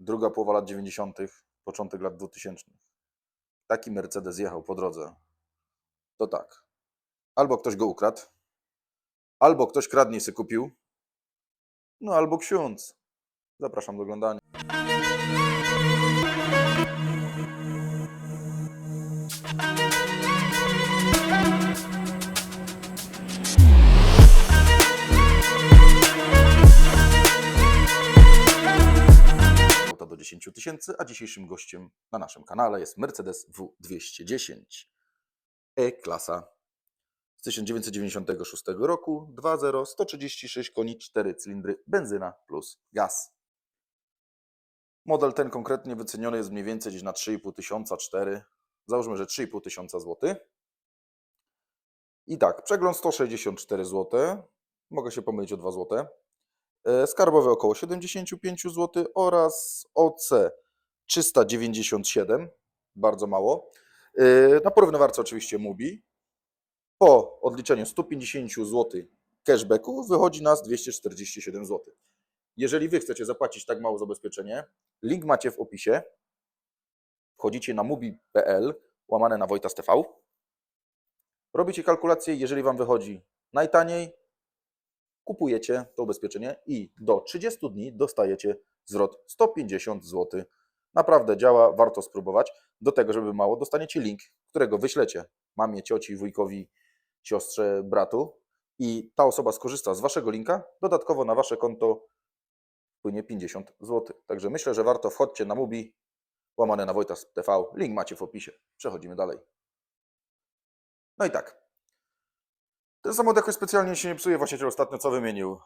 druga połowa lat 90., początek lat 2000. Taki Mercedes jechał po drodze. To tak. Albo ktoś go ukradł, albo ktoś kradnie i kupił, no albo ksiądz. Zapraszam do oglądania. Do 10 tysięcy, a dzisiejszym gościem na naszym kanale jest Mercedes W210 E-klasa z 1996 roku, 2.0, 136 koni, 4 cylindry, benzyna plus gaz. Model ten konkretnie wyceniony jest mniej więcej gdzieś na 3,5 tysiąca, 4, załóżmy, że 3,5 tysiąca złotych. I tak, przegląd 164 zł, mogę się pomylić o 2 złote. E, Skarbowe około 75 zł oraz OC 397, bardzo mało. E, Na porównywarce oczywiście Mubi. Po odliczeniu 150 zł cashbacku wychodzi nas 247 zł. Jeżeli Wy chcecie zapłacić tak mało za ubezpieczenie, link macie w opisie. Wchodzicie na mubi.pl, łamane na Wojtas TV. Robicie kalkulację, jeżeli Wam wychodzi najtaniej, kupujecie to ubezpieczenie i do 30 dni dostajecie zwrot 150 zł. Naprawdę działa, warto spróbować. Do tego, żeby mało, dostaniecie link, którego wyślecie mamie, cioci, wujkowi, siostrze, bratu i ta osoba skorzysta z waszego linka. Dodatkowo na wasze konto płynie 50 zł. Także myślę, że warto wchodźcie na Mubi, łamane na Wojtas TV. Link macie w opisie. Przechodzimy dalej. No i tak. Ten samochód jakoś specjalnie się nie psuje, właściciel ostatnio co wymienił?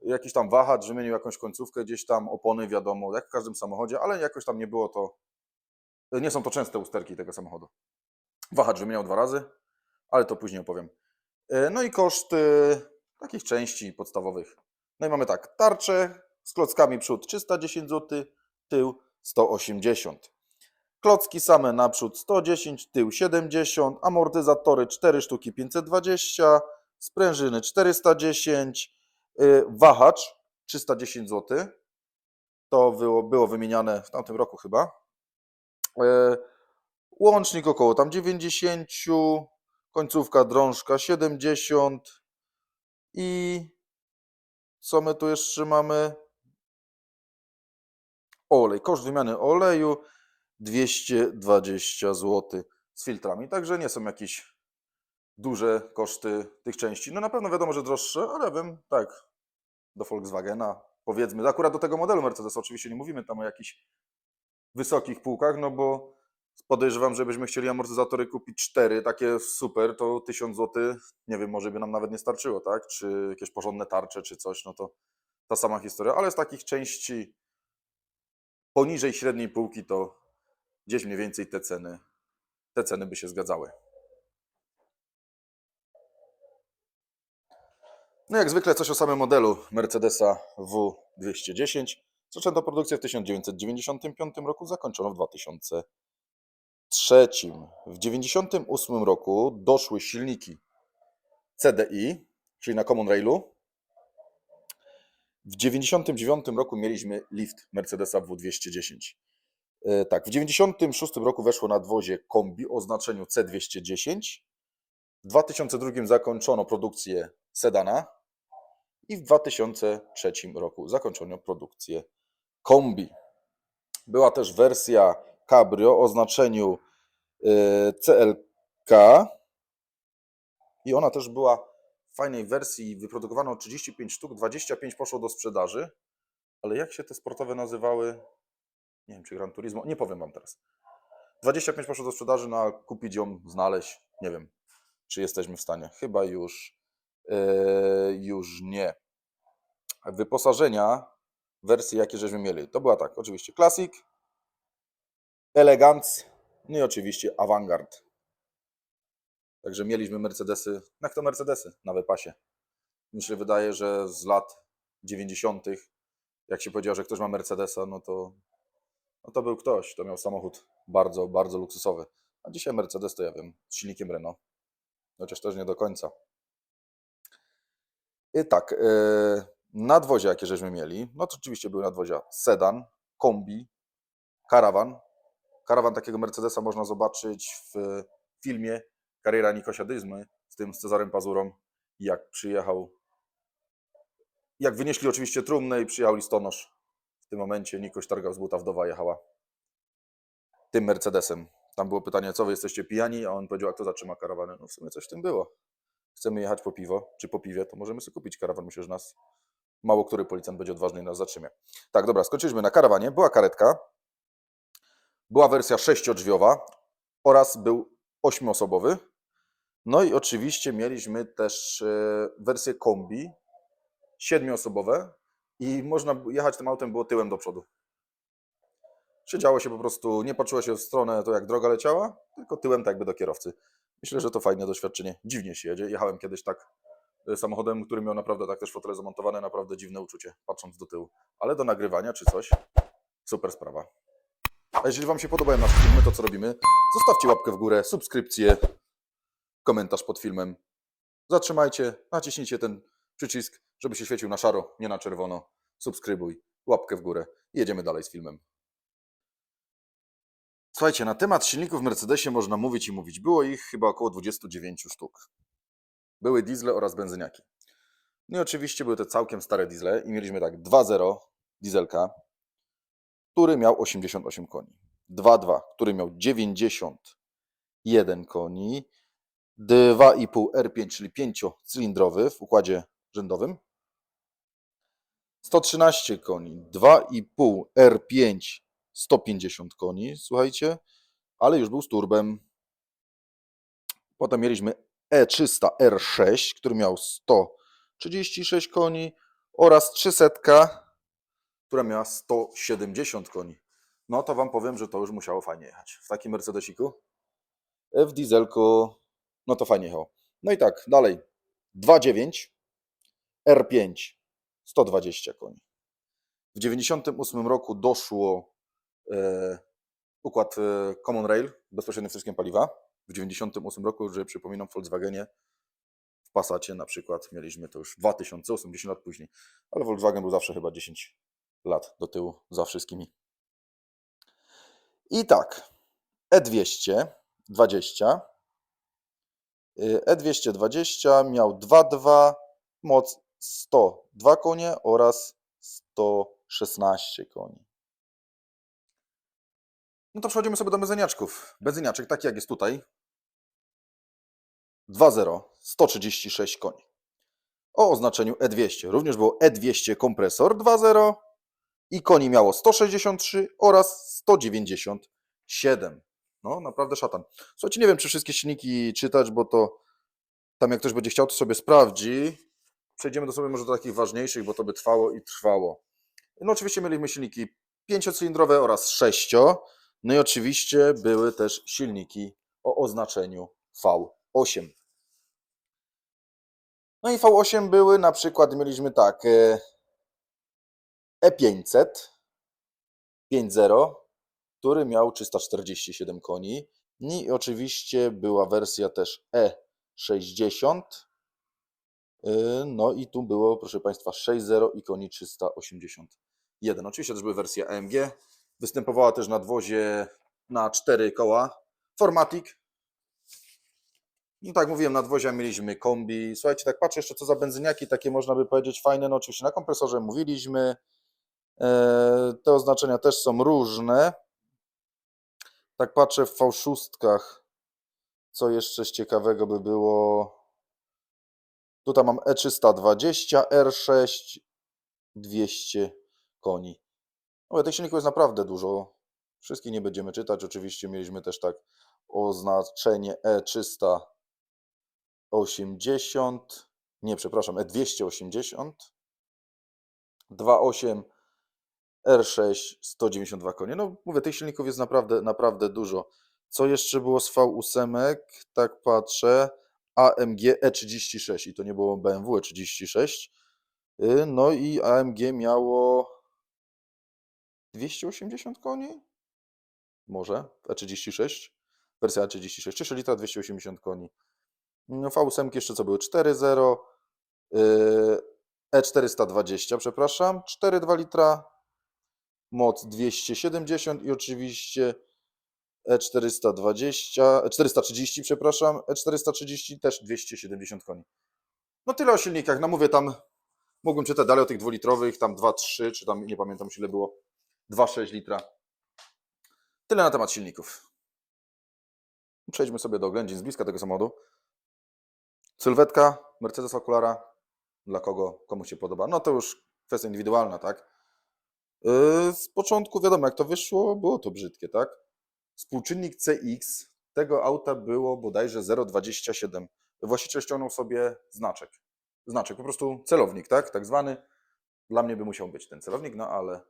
Jakiś tam wahacz, wymienił jakąś końcówkę, gdzieś tam opony, wiadomo, jak w każdym samochodzie, ale jakoś tam nie było to, nie są to częste usterki tego samochodu. Wahacz wymieniał dwa razy, ale to później opowiem. E, No i koszt e, takich części podstawowych. No i mamy tak, tarczę z klockami przód 310 zł, tył 180 Klocki same naprzód 110, tył 70, amortyzatory 4 sztuki 520, sprężyny 410, y, wahacz 310 zł. To było, było wymieniane w tamtym roku chyba. E, Łącznik około tam 90, końcówka drążka 70 i co my tu jeszcze mamy? Olej, koszt wymiany oleju 220 zł z filtrami. Także nie są jakieś duże koszty tych części. No na pewno wiadomo, że droższe, ale wiem, tak, do Volkswagena, powiedzmy, akurat do tego modelu Mercedesa oczywiście nie mówimy tam o jakichś wysokich półkach, no bo podejrzewam, że byśmy chcieli amortyzatory kupić cztery, takie super, to 1000 zł, nie wiem, może by nam nawet nie starczyło, tak? Czy jakieś porządne tarcze, czy coś, no to ta sama historia, ale z takich części poniżej średniej półki to gdzieś mniej więcej te ceny, te ceny by się zgadzały. No jak zwykle coś o samym modelu Mercedesa W210. Zaczęto produkcję w 1995 roku, zakończono w 2003. W 1998 roku doszły silniki CDI, czyli na Common Railu. W 1999 roku mieliśmy lift Mercedesa W210. E, Tak, w 1996 roku weszło nadwozie kombi o znaczeniu C210. W 2002 zakończono produkcję sedana i w 2003 roku zakończono produkcję kombi. Była też wersja cabrio o znaczeniu e, CLK i ona też była w fajnej wersji, wyprodukowano 35 sztuk, 25 poszło do sprzedaży, ale jak się te sportowe nazywały? Nie wiem, czy Gran Turismo, nie powiem Wam teraz. 25 poszło do sprzedaży, no a kupić ją, znaleźć, nie wiem, czy jesteśmy w stanie. Chyba już, już nie. Wyposażenia, wersje jakie żeśmy mieli, to była tak, oczywiście Classic, Elegance, no i oczywiście Avantgarde. Także mieliśmy Mercedesy, jak to Mercedesy na wypasie. Mi się wydaje, że z lat 90., jak się powiedział, że ktoś ma Mercedesa, no to no to był ktoś, to miał samochód bardzo, bardzo luksusowy. A dzisiaj Mercedes to ja wiem, z silnikiem Renault. Chociaż też nie do końca. I tak, yy, nadwozia, jakie żeśmy mieli, no to oczywiście były nadwozia sedan, kombi, karawan. Karawan takiego Mercedesa można zobaczyć w filmie Kariera Nikosia Dyzmy z tym z Cezarem Pazurą, jak przyjechał, jak wynieśli oczywiście trumnę i przyjechał listonosz. W tym momencie Nikoś targał z buta, wdowa jechała tym Mercedesem. Tam było pytanie, co wy jesteście pijani, a on powiedział, a kto zatrzyma karawanę? No w sumie coś w tym było. Chcemy jechać po piwo, czy po piwie, to możemy sobie kupić karawan. Myślę, że nas mało który policjant będzie odważny i nas zatrzymie. Tak, dobra, skończyliśmy na karawanie. Była karetka, była wersja sześciodrzwiowa oraz był ośmioosobowy. No i oczywiście mieliśmy też e, wersję kombi, siedmioosobowe i można jechać tym autem było tyłem do przodu. Siedziało się po prostu, nie patrzyło się w stronę to jak droga leciała, tylko tyłem tak jakby do kierowcy. Myślę, że to fajne doświadczenie. Dziwnie się jedzie. Jechałem kiedyś tak e, samochodem, który miał naprawdę tak też fotele zamontowane, naprawdę dziwne uczucie, patrząc do tyłu. Ale do nagrywania czy coś, super sprawa. A jeżeli Wam się podobają nasze filmy, to co robimy? Zostawcie łapkę w górę, subskrypcję, komentarz pod filmem. Zatrzymajcie, naciśnijcie ten przycisk, żeby się świecił na szaro, nie na czerwono. Subskrybuj, łapkę w górę jedziemy dalej z filmem. Słuchajcie, na temat silników w Mercedesie można mówić i mówić. Było ich chyba około 29 sztuk. Były diesle oraz benzyniaki. No i oczywiście były to całkiem stare diesle i mieliśmy tak 2.0 dieselka, który miał 88 koni. 2.2, który miał 91 koni. 2,5 R5, czyli 5-cylindrowy w układzie rzędowym. 113 koni, 2,5 R5, 150 koni, słuchajcie, ale już był z turbem. Potem mieliśmy E E300 R6, który miał 136 koni oraz 300, która miała 170 koni. No to wam powiem, że to już musiało fajnie jechać. W takim Mercedesiku, w dieselku, no to fajnie jechało. No i tak, dalej. 2.9 R5 120 koni. W 98 roku doszło układ e, Common Rail, bezpośrednim wtryskiem paliwa. W 98 roku, że przypominam, w Volkswagenie, w Passacie na przykład mieliśmy to już 2008, 10 lat później. Ale Volkswagen był zawsze chyba 10 lat do tyłu za wszystkimi. I tak, E E220. Y, E220 miał 2.2, moc 102 konie oraz 116 koni. No to przechodzimy sobie do benzyniaczków. Benzyniaczek taki jak jest tutaj. 2.0, 136 koni. O oznaczeniu E200. Również było E200 kompresor 2.0 i koni miało 163 oraz 197. No, naprawdę szatan. Słuchajcie, nie wiem, czy wszystkie silniki czytać, bo to tam jak ktoś będzie chciał, to sobie sprawdzi. Przejdziemy do sobie może do takich ważniejszych, bo to by trwało i trwało. No oczywiście mieliśmy silniki pięciocylindrowe oraz sześcio. No i oczywiście były też silniki o oznaczeniu V8. No i V8 były na przykład, mieliśmy tak, e, E500 5.0, który miał 347 koni. I oczywiście była wersja też E60. Yy, No i tu było, proszę Państwa, 6.0 i koni 381. Oczywiście też były wersje AMG. Występowała też na dwozie na 4 koła. Formatic. No tak mówiłem, na dwozie mieliśmy kombi. Słuchajcie, tak patrzę jeszcze co za benzyniaki, takie można by powiedzieć fajne. No oczywiście na kompresorze mówiliśmy. Eee, Te oznaczenia też są różne. Tak patrzę w V6. Co jeszcze z ciekawego by było? Tutaj mam E E320, R6, 200 koni. No, tych silników jest naprawdę dużo. Wszystkich nie będziemy czytać. Oczywiście mieliśmy też tak oznaczenie E E380, nie, przepraszam, E E280, 2.8, R6, 192 konie. No mówię, tych silników jest naprawdę, naprawdę dużo. Co jeszcze było z V8? Tak patrzę. AMG E36 i to nie było BMW E36. Y, No i AMG miało 280 koni? Może E36. Wersja E36, 3 litra 280 koni. No, V8 jeszcze co były? 4.0. y, E420, przepraszam. 4,2 litra. moc 270 i oczywiście E E420, E430, przepraszam, E430 też 270 koni. No tyle o silnikach, no mówię tam, mógłbym czytać dalej o tych dwulitrowych, tam 2,3, czy tam nie pamiętam ile było, 2,6 litra. Tyle na temat silników. Przejdźmy sobie do oględzin z bliska tego samochodu. Sylwetka, Mercedes Oculara, dla kogo, komu się podoba. No to już kwestia indywidualna, tak? Yy, Z początku wiadomo, jak to wyszło, było to brzydkie, tak? Współczynnik CX tego auta było bodajże 0,27. Właściciel ściągnął sobie znaczek. Znaczek, po prostu celownik, tak? Tak zwany. Dla mnie by musiał być ten celownik, no ale,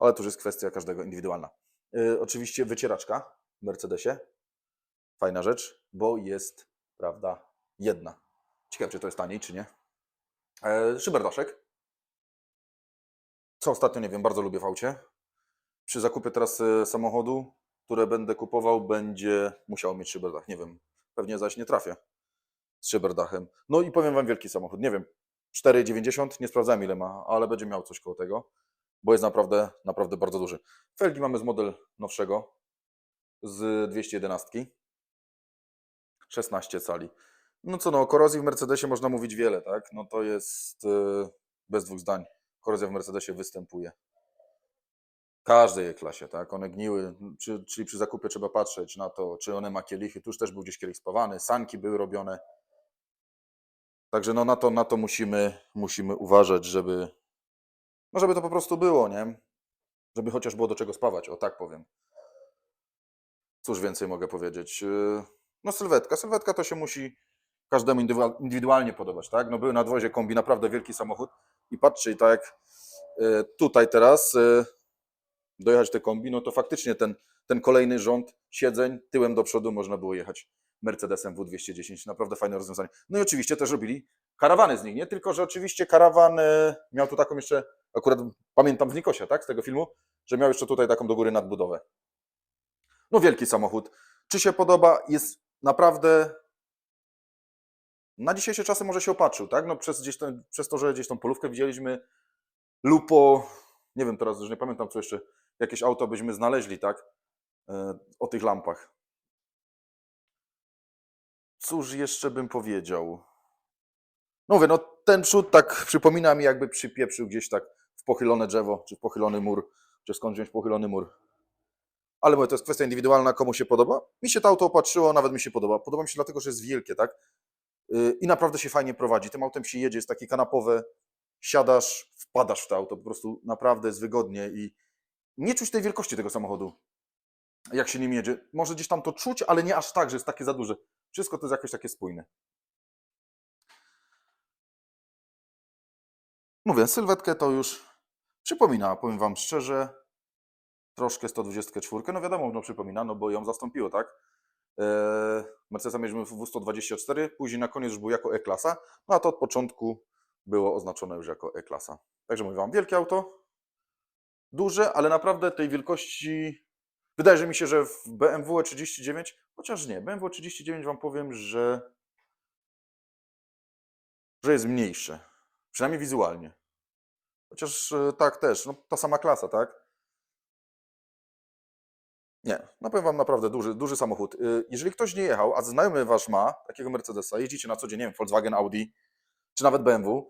ale to już jest kwestia każdego indywidualna. Yy, oczywiście wycieraczka w Mercedesie. Fajna rzecz, bo jest, prawda, jedna. Ciekawe, czy to jest taniej, czy nie. E, szyberdaszek. Co ostatnio, nie wiem, bardzo lubię w aucie. Przy zakupie teraz e, samochodu, które będę kupował, będzie musiał mieć szyberdach. Nie wiem, pewnie zaś nie trafię z szyberdachem. No i powiem Wam, wielki samochód. Nie wiem, 4,90, nie sprawdzałem ile ma, ale będzie miał coś koło tego, bo jest naprawdę, naprawdę bardzo duży. Felgi mamy z model nowszego, z 211. 16 cali. No co no, o korozji w Mercedesie można mówić wiele, tak? No to jest e, bez dwóch zdań. Korozja w Mercedesie występuje. Każdej jej klasie, tak? One gniły, czy, czyli przy zakupie trzeba patrzeć na to, czy one ma kielichy. Tu już też był gdzieś kielich spawany, sanki były robione. Także no na to, na to musimy, musimy uważać, żeby, no żeby to po prostu było, nie? Żeby chociaż było do czego spawać, o tak powiem. Cóż więcej mogę powiedzieć? Yy, No sylwetka. Sylwetka to się musi każdemu indywidualnie podobać, tak? No były na dwozie kombi naprawdę wielki samochód i patrzcie, tak jak yy, tutaj teraz yy, dojechać te kombi, no to faktycznie ten, ten kolejny rząd siedzeń tyłem do przodu można było jechać Mercedesem W210. Naprawdę fajne rozwiązanie. No i oczywiście też robili karawany z nich, nie? Tylko, że oczywiście karawan miał tu taką jeszcze, akurat pamiętam w Nikosie, tak? Z tego filmu, że miał jeszcze tutaj taką do góry nadbudowę. No wielki samochód. Czy się podoba? Jest naprawdę na dzisiejsze czasy może się opatrzył, tak? No przez, gdzieś ten, przez to, że gdzieś tą polówkę widzieliśmy, lupo, nie wiem teraz, już nie pamiętam co jeszcze, jakieś auto byśmy znaleźli, tak? E, O tych lampach. Cóż jeszcze bym powiedział? No mówię, no ten przód tak przypomina mi jakby przypieprzył gdzieś tak w pochylone drzewo, czy w pochylony mur, czy skąd wziąć pochylony mur. Ale mówię, to jest kwestia indywidualna, komu się podoba. Mi się to auto opatrzyło, nawet mi się podoba. Podoba mi się dlatego, że jest wielkie, tak? Yy, I naprawdę się fajnie prowadzi. Tym autem się jedzie, jest takie kanapowe, siadasz, wpadasz w to auto, po prostu naprawdę jest wygodnie i nie czuć tej wielkości tego samochodu, jak się nim jedzie. Może gdzieś tam to czuć, ale nie aż tak, że jest takie za duże. Wszystko to jest jakoś takie spójne. Mówię, sylwetkę to już przypomina, powiem Wam szczerze, troszkę 124. No wiadomo, no przypomina, no bo ją zastąpiło, tak? Eee, Mercedesa mieliśmy w W124, później na koniec już był jako E-klasa, no a to od początku było oznaczone już jako E-klasa. Także mówię Wam, wielkie auto, duże, ale naprawdę tej wielkości, wydaje mi się, że w BMW E39, chociaż nie, BMW E39 Wam powiem, że, że jest mniejsze, przynajmniej wizualnie. Chociaż e, tak też, no ta sama klasa, tak? Nie, no powiem Wam naprawdę duży, duży samochód. Y, Jeżeli ktoś nie jechał, a znajomy Wasz ma takiego Mercedesa, jeździcie na co dzień, nie wiem, Volkswagen, Audi, czy nawet BMW,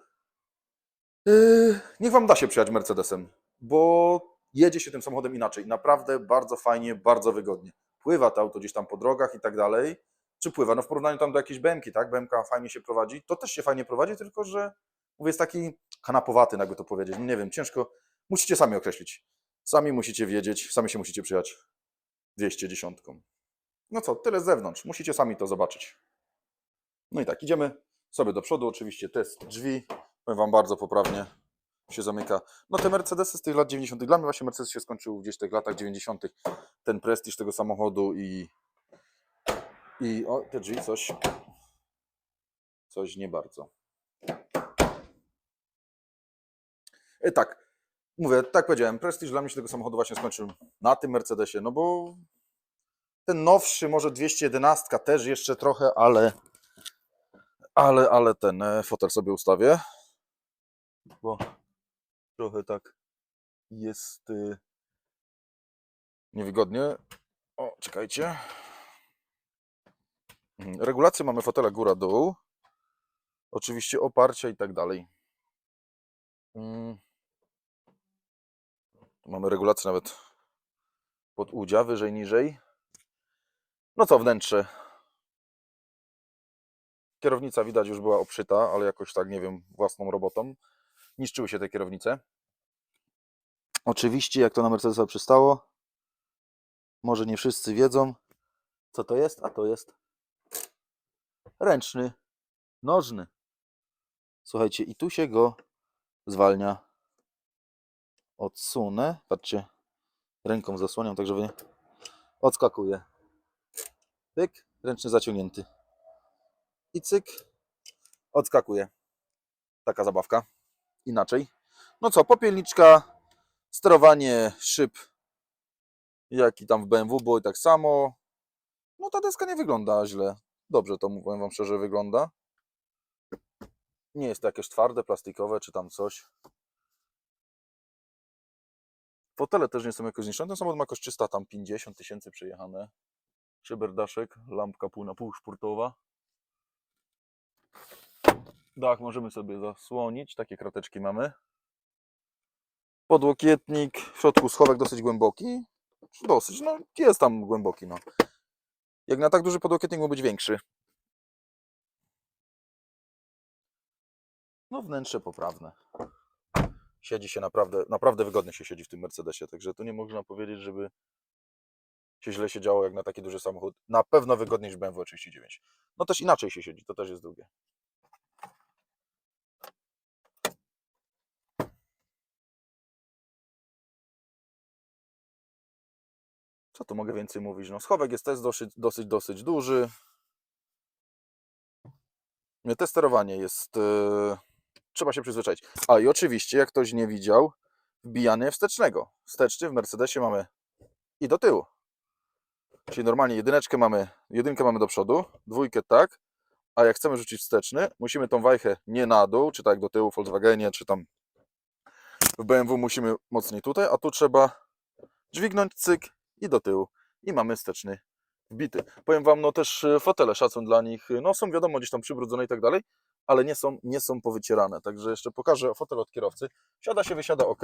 yy, niech Wam da się przyjechać Mercedesem, bo jedzie się tym samochodem inaczej. Naprawdę bardzo fajnie, bardzo wygodnie. Pływa to auto gdzieś tam po drogach i tak dalej. Czy pływa? No w porównaniu tam do jakiejś BMki, tak? BMK fajnie się prowadzi. To też się fajnie prowadzi, tylko że mówię, jest taki kanapowaty, jakby to powiedzieć. Nie wiem, ciężko. Musicie sami określić. Sami musicie wiedzieć, sami się musicie przyjechać 210. No co, tyle z zewnątrz. Musicie sami to zobaczyć. No i tak, idziemy sobie do przodu. Oczywiście test drzwi. Powiem Wam bardzo poprawnie się zamyka. No te Mercedesy z tych lat 90. Dla mnie właśnie Mercedes się skończył gdzieś w tych latach 90. Ten prestiż tego samochodu i i o, te drzwi coś coś nie bardzo. Tak, mówię, tak powiedziałem, prestiż dla mnie się tego samochodu właśnie skończył na tym Mercedesie, no bo ten nowszy, może 211 też jeszcze trochę, ale ale, ale ten e, fotel sobie ustawię, bo trochę tak jest y, niewygodnie. O, czekajcie. Mhm, Regulacje mamy fotela góra-dół. Oczywiście oparcia i tak dalej. Mamy regulację nawet pod udzia, wyżej, niżej. No co, wnętrze. Kierownica widać już była obszyta, ale jakoś tak, nie wiem, własną robotą. Niszczyły się te kierownice. Oczywiście, jak to na Mercedesa przystało, może nie wszyscy wiedzą, co to jest, a to jest ręczny, nożny. Słuchajcie, i tu się go zwalnia. Odsunę. Patrzcie, ręką zasłaniam, tak żeby odskakuje. Pyk, ręczny zaciągnięty. I cyk, odskakuje. Taka zabawka. Inaczej. No co, popielniczka, sterowanie szyb, jak i tam w BMW było i tak samo. No ta deska nie wygląda źle. Dobrze to powiem wam szczerze wygląda. Nie jest to jakieś twarde, plastikowe czy tam coś. Fotele też nie są jakoś zniszczone. Ten samochód ma jakoś 300 tam 50 tysięcy przejechane. Szyberdaszek, lampka pół na pół szpurtowa. Dach możemy sobie zasłonić, takie krateczki mamy. Podłokietnik, w środku schowek dosyć głęboki. Dosyć, no jest tam głęboki, no. Jak na tak duży podłokietnik mógł być większy. No wnętrze poprawne. Siedzi się naprawdę, naprawdę wygodnie się siedzi w tym Mercedesie, także tu nie można powiedzieć, żeby się źle siedziało jak na taki duży samochód. Na pewno wygodniej niż BMW 39. No też inaczej się siedzi, to też jest drugie. Co tu mogę więcej mówić? No schowek jest też dosyć, dosyć, dosyć duży. Nie, Te sterowanie jest... e, trzeba się przyzwyczaić. A i oczywiście, jak ktoś nie widział, wbijanie wstecznego. Wsteczny w Mercedesie mamy i do tyłu. Czyli normalnie jedyneczkę mamy, jedynkę mamy do przodu, dwójkę tak, a jak chcemy rzucić wsteczny, musimy tą wajchę nie na dół, czy tak do tyłu w Volkswagenie, czy tam w BMW musimy mocniej tutaj, a tu trzeba dźwignąć cyk i do tyłu. I mamy wsteczny wbity. Powiem Wam, no też e, fotele, szacun dla nich, no są wiadomo gdzieś tam przybrudzone i tak dalej, ale nie są, nie są powycierane. Także jeszcze pokażę fotel od kierowcy. Siada się, wysiada ok.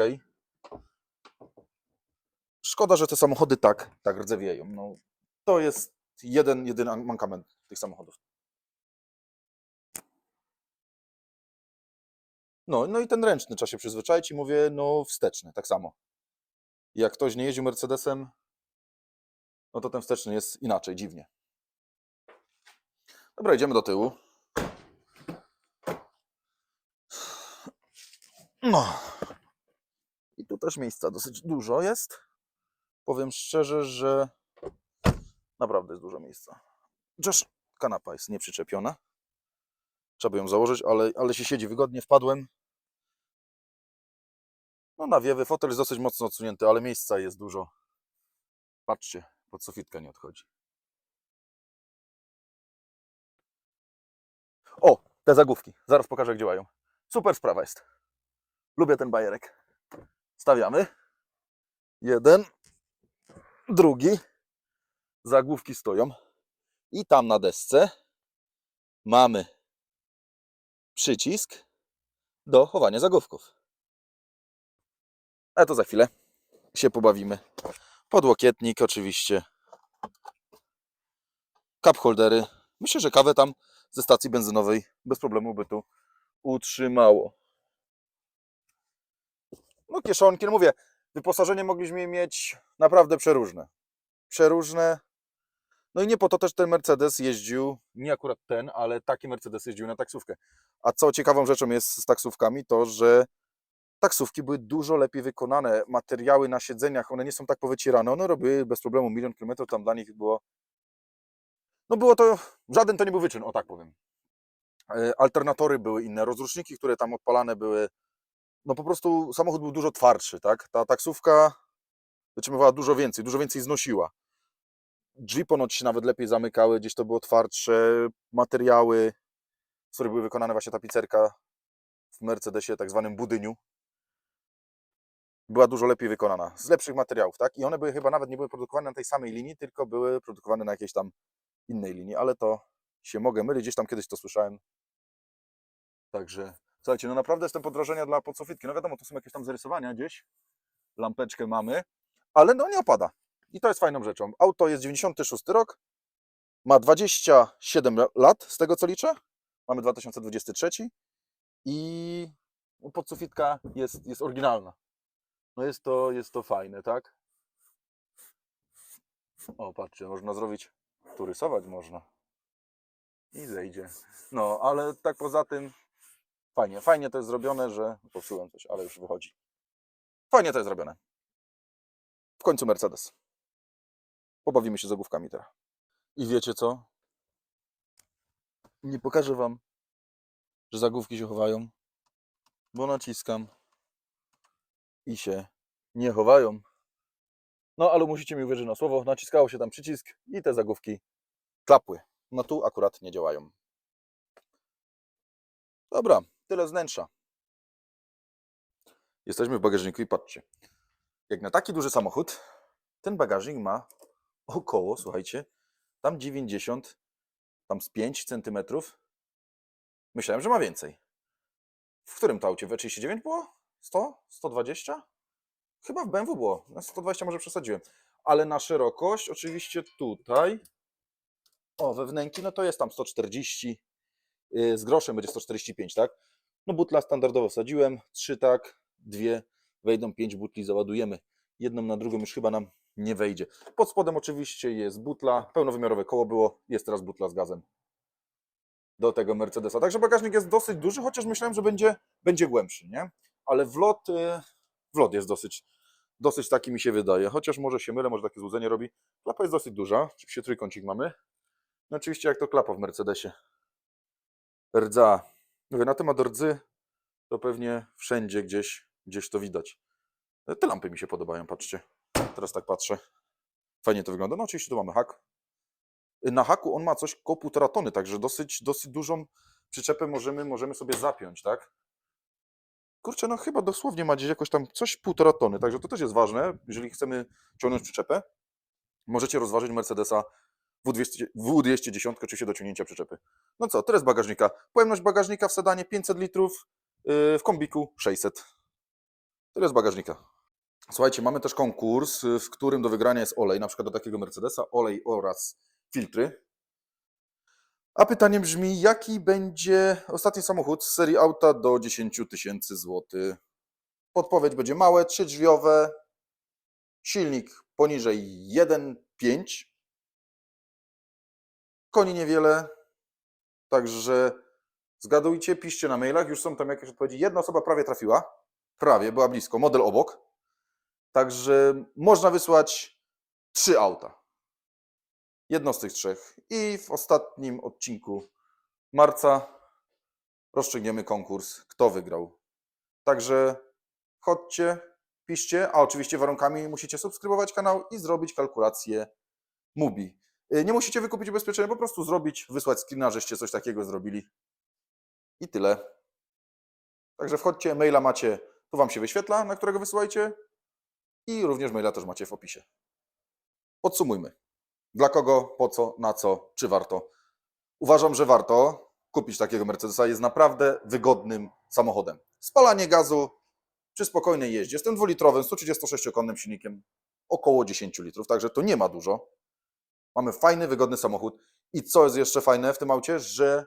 Szkoda, że te samochody tak, tak rdzewieją. No, to jest jeden, jedyny mankament tych samochodów. No, no i ten ręczny trzeba się przyzwyczaić i mówię, no wsteczny, tak samo. Jak ktoś nie jeździł Mercedesem, no to ten wsteczny jest inaczej, dziwnie. Dobra, idziemy do tyłu. No. I tu też miejsca dosyć dużo jest. Powiem szczerze, że naprawdę jest dużo miejsca. Chociaż kanapa jest nieprzyczepiona. Trzeba by ją założyć, ale, ale się siedzi wygodnie. Wpadłem. No nawiewy, fotel jest dosyć mocno odsunięty, ale miejsca jest dużo. Patrzcie, pod sufitka nie odchodzi. O, te zagłówki. Zaraz pokażę, jak działają. Super sprawa jest. Lubię ten bajerek. Stawiamy. Jeden. Drugi. Zagłówki stoją. I tam na desce mamy przycisk do chowania zagłówków. Ale to za chwilę się pobawimy. Podłokietnik oczywiście. Cup holdery. Myślę, że kawę tam ze stacji benzynowej bez problemu by tu utrzymało. No kieszonki, no mówię, wyposażenie mogliśmy mieć naprawdę przeróżne. Przeróżne. No i nie po to też ten Mercedes jeździł, nie akurat ten, ale taki Mercedes jeździł na taksówkę. A co ciekawą rzeczą jest z taksówkami, to że taksówki były dużo lepiej wykonane. Materiały na siedzeniach, one nie są tak powycierane. One robiły bez problemu milion kilometrów, tam dla nich było. No było to, żaden to nie był wyczyn, o tak powiem. E, Alternatory były inne, rozruszniki, które tam odpalane były. No po prostu samochód był dużo twardszy, tak? Ta taksówka wytrzymywała dużo więcej, dużo więcej znosiła. Drzwi ponoć się nawet lepiej zamykały, gdzieś to było twardsze. Materiały, z których były wykonane właśnie tapicerka w Mercedesie, tak zwanym budyniu. była dużo lepiej wykonana, z lepszych materiałów, tak? I one były chyba nawet nie były produkowane na tej samej linii, tylko były produkowane na jakiejś tam innej linii, ale to się mogę mylić, gdzieś tam kiedyś to słyszałem. Także, słuchajcie, no naprawdę jestem pod wrażenia dla podsufitki. No wiadomo, to są jakieś tam zarysowania gdzieś, lampeczkę mamy, ale no nie opada. I to jest fajną rzeczą. Auto jest 96 rok, ma 27 lat, z tego co liczę. Mamy 2023 i no, podsufitka jest, jest oryginalna. No jest to, jest to fajne, tak? O, patrzcie, można zrobić, tu rysować można. I zejdzie. No, ale tak poza tym, fajnie, fajnie to jest zrobione, że popsułem coś, ale już wychodzi. Fajnie to jest zrobione. W końcu Mercedes. Pobawimy się z ogówkami teraz. I wiecie co? Nie pokażę wam, że zagłówki się chowają, bo naciskam i się nie chowają. No, ale musicie mi uwierzyć na słowo. Naciskało się tam przycisk i te zagłówki klapły. No tu akurat nie działają. Dobra, tyle wnętrza. Jesteśmy w bagażniku i patrzcie. Jak na taki duży samochód, ten bagażnik ma około, słuchajcie, tam 90, tam z 5 centymetrów. Myślałem, że ma więcej. W którym to aucie? W 39 było? 100? 120? Chyba w BMW było. Na 120 może przesadziłem. Ale na szerokość, oczywiście tutaj, o, we wnęki, no to jest tam 140. yy, Z groszem będzie 145, tak? No butla standardowo wsadziłem. Trzy tak, dwie wejdą, pięć butli załadujemy. Jedną na drugą już chyba nam nie wejdzie. Pod spodem oczywiście jest butla, pełnowymiarowe koło było, jest teraz butla z gazem do tego Mercedesa. Także bagażnik jest dosyć duży, chociaż myślałem, że będzie, będzie głębszy, nie? Ale wlot, y, wlot jest dosyć, dosyć taki mi się wydaje, chociaż może się mylę, może takie złudzenie robi. Klapa jest dosyć duża, oczywiście trójkącik mamy. No oczywiście jak to klapa w Mercedesie. Rdza. Mówię, na temat rdzy to pewnie wszędzie gdzieś, gdzieś to widać. Te lampy mi się podobają, patrzcie. Teraz tak patrzę. Fajnie to wygląda. No oczywiście tu mamy hak. Na haku on ma coś koło półtora tony, także dosyć, dosyć dużą przyczepę możemy, możemy sobie zapiąć, tak? Kurczę, no chyba dosłownie ma gdzieś jakoś tam coś półtora tony, także to też jest ważne. Jeżeli chcemy ciągnąć przyczepę, możecie rozważyć Mercedesa W200, W210, oczywiście do ciągnięcia przyczepy. No co, tyle z bagażnika. Pojemność bagażnika w sedanie 500 litrów, yy, w kombiku 600. Tyle z bagażnika. Słuchajcie, mamy też konkurs, y, w którym do wygrania jest olej, na przykład do takiego Mercedesa, olej oraz filtry. A pytanie brzmi, jaki będzie ostatni samochód z serii auta do 10 tysięcy złotych? Podpowiedź będzie małe, trzydrzwiowe, silnik poniżej 1,5, koni niewiele, także zgadujcie, piszcie na mailach, już są tam jakieś odpowiedzi. Jedna osoba prawie trafiła, prawie, była blisko, model obok, także można wysłać trzy auta. Jedno z tych trzech. I w ostatnim odcinku marca rozstrzygniemy konkurs, kto wygrał. Także chodźcie, piszcie, a oczywiście warunkami musicie subskrybować kanał i zrobić kalkulację MUBI. Y, Nie musicie wykupić ubezpieczenia, po prostu zrobić, wysłać screena, żeście coś takiego zrobili. I tyle. Także wchodźcie, maila macie, tu Wam się wyświetla, na którego wysyłajcie. I również maila też macie w opisie. Podsumujmy. Dla kogo, po co, na co, czy warto? Uważam, że warto kupić takiego Mercedesa. Jest naprawdę wygodnym samochodem. Spalanie gazu przy spokojnej jeździe z tym dwulitrowym, 136-konnym silnikiem około 10 litrów, także to nie ma dużo. Mamy fajny, wygodny samochód. I co jest jeszcze fajne w tym aucie, że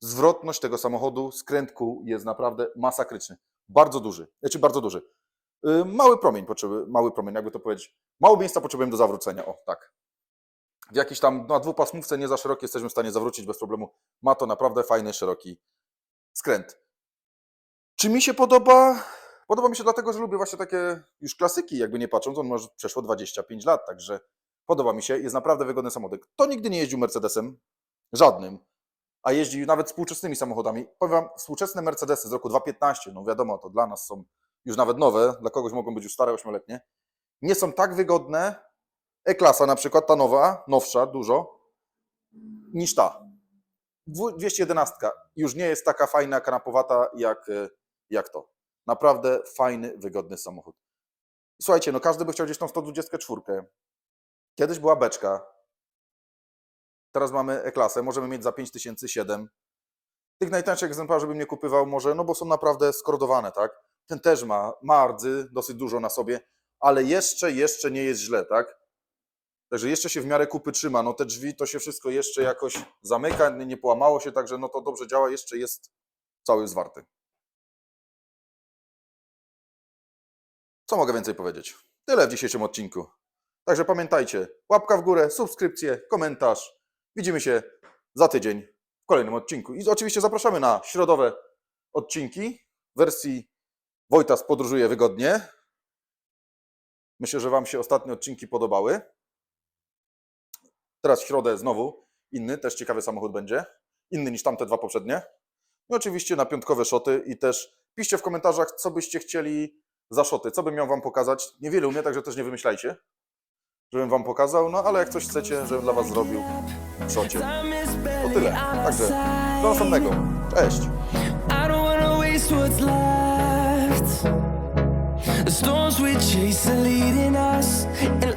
zwrotność tego samochodu z krętku jest naprawdę masakryczny. Bardzo duży, znaczy bardzo duży. Yy, Mały promień, potrzeby, mały promień, jakby to powiedzieć. Mało miejsca potrzebujemy do zawrócenia, o tak. W jakiejś tam na dwupasmówce nie za szerokie jesteśmy w stanie zawrócić bez problemu. Ma to naprawdę fajny, szeroki skręt. Czy mi się podoba? Podoba mi się dlatego, że lubię właśnie takie już klasyki, jakby nie patrząc, on może przeszło 25 lat, także podoba mi się, jest naprawdę wygodny samochód. Kto nigdy nie jeździł Mercedesem? Żadnym. A jeździ nawet współczesnymi samochodami. Powiem wam, współczesne Mercedesy z roku 2015, no wiadomo, to dla nas są już nawet nowe, dla kogoś mogą być już stare, ośmioletnie, nie są tak wygodne, E-klasa na przykład, ta nowa, nowsza, dużo, niż ta. Dwu- 211 już nie jest taka fajna, kanapowata jak, e, jak to. Naprawdę fajny, wygodny samochód. Słuchajcie, no każdy by chciał gdzieś tą 124. Kiedyś była beczka. Teraz mamy E-klasę, możemy mieć za 5007. Tych najtańszych egzemplarzy bym nie kupywał może, no bo są naprawdę skorodowane, tak? Ten też ma, ma rdzy, dosyć dużo na sobie, ale jeszcze, jeszcze nie jest źle, tak? Także jeszcze się w miarę kupy trzyma, no te drzwi to się wszystko jeszcze jakoś zamyka, nie połamało się, także no to dobrze działa, jeszcze jest cały zwarty. Co mogę więcej powiedzieć? Tyle w dzisiejszym odcinku. Także pamiętajcie, łapka w górę, subskrypcje, komentarz. Widzimy się za tydzień w kolejnym odcinku. I oczywiście zapraszamy na środowe odcinki w wersji Wojtas podróżuje wygodnie. Myślę, że Wam się ostatnie odcinki podobały. Teraz w środę znowu inny, też ciekawy samochód będzie. Inny niż tamte dwa poprzednie. I oczywiście na piątkowe szoty i też piszcie w komentarzach, co byście chcieli za szoty, co bym miał Wam pokazać. Niewiele umie, także też nie wymyślajcie, żebym Wam pokazał, no ale jak coś chcecie, żebym dla Was zrobił w szocie, to tyle. Także do następnego. Cześć! The storms we chase are leading us, and